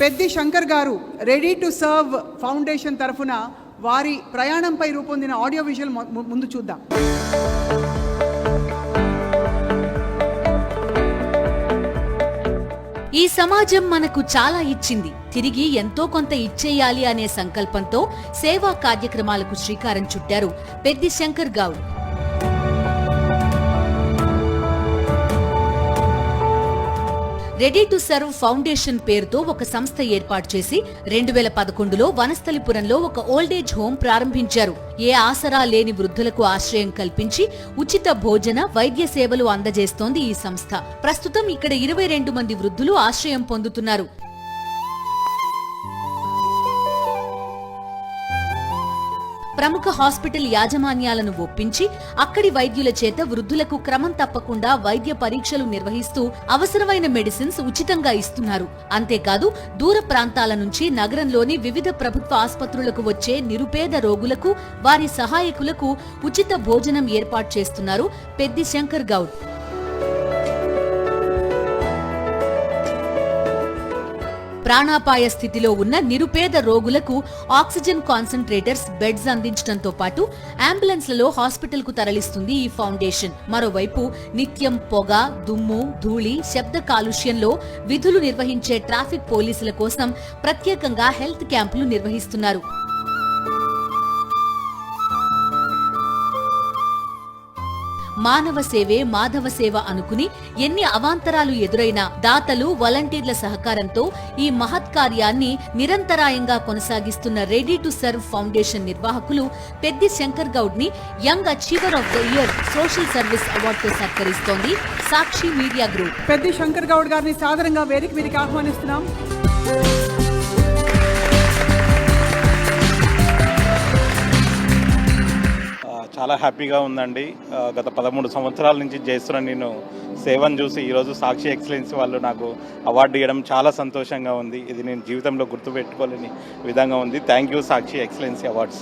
పెద్ది శంకర్ గారు ready to serve foundation తరఫున వారి ప్రయాణంపై రూపొందిన ఆడియో విజువల్ ముందు చూద్దాం. ఈ సమాజం మనకు చాలా ఇచ్చింది. తిరిగి ఎంతో కొంత ఇచ్చేయాలి అనే సంకల్పంతో సేవా కార్యక్రమాలకు శ్రీకారం చుట్టారు Peddi Shankar Goud. Ready to serve foundation పేరుతో ఒక సంస్థ ఏర్పాటు చేసి రెండు వేల పదకొండులో వనస్థలిపురంలో ఒక ఓల్డేజ్ హోం ప్రారంభించారు. ఏ ఆసరా లేని వృద్ధులకు ఆశ్రయం కల్పించి ఉచిత భోజన వైద్య సేవలు అందజేస్తోంది ఈ సంస్థ. ప్రస్తుతం ఇక్కడ ఇరవై రెండు మంది వృద్ధులు ఆశ్రయం పొందుతున్నారు. ప్రముఖ హాస్పిటల్ యాజమాన్యాలను ఒప్పించి అక్కడి వైద్యుల చేత వృద్ధులకు క్రమం తప్పకుండా వైద్య పరీక్షలు నిర్వహిస్తూ అవసరమైన మెడిసిన్స్ ఉచితంగా ఇస్తున్నారు. అంతేకాదు దూర ప్రాంతాల నుంచి నగరంలోని వివిధ ప్రభుత్వ ఆసుపత్రులకు వచ్చే నిరుపేద రోగులకు వారి సహాయకులకు ఉచిత భోజనం ఏర్పాటు చేస్తున్నారు పెద్ది శంకర్ గౌడ్. ప్రాణాపాయ స్థితిలో ఉన్న నిరుపేద రోగులకు ఆక్సిజన్ కాన్సంట్రేటర్స్ బెడ్స్ అందించడంతో పాటు అంబులెన్స్లలో హాస్పిటల్కు తరలిస్తుంది ఈ ఫౌండేషన్. మరోవైపు నిత్యం పొగ దుమ్ము ధూళి శబ్ద కాలుష్యంలో విధులు నిర్వహించే ట్రాఫిక్ పోలీసుల కోసం ప్రత్యేకంగా హెల్త్ క్యాంపులు నిర్వహిస్తున్నారు. మానవ సేవే మాధవ సేవ అనుకుని ఎన్ని అవాంతరాలు ఎదురైనా దాతలు వాలంటీర్ల సహకారంతో ఈ మహత్ కార్యాన్ని నిరంతరాయంగా కొనసాగిస్తున్న రెడీ టు సర్వ్ ఫౌండేషన్ నిర్వాహకులు Peddi Shankar గౌడ్ని young achiever of the year social service అవార్డుతో సత్కరిస్తోంది సాక్షి మీడియా గ్రూప్. పెద్ది శంకర్ గౌడ్ గారిని సాదరంగా వేదిక మీదకి ఆహ్వానిస్తున్నాం. చాలా హ్యాపీగా ఉందండి. గత పదమూడు సంవత్సరాల నుంచి చేస్తున్న నేను సేవను చూసి ఈరోజు సాక్షి ఎక్సలెన్స్ వాళ్ళు నాకు అవార్డు ఇవ్వడం చాలా సంతోషంగా ఉంది. ఇది నేను జీవితంలో గుర్తుపెట్టుకోలేని విధంగా ఉంది. Thank you Sakshi excellency awards.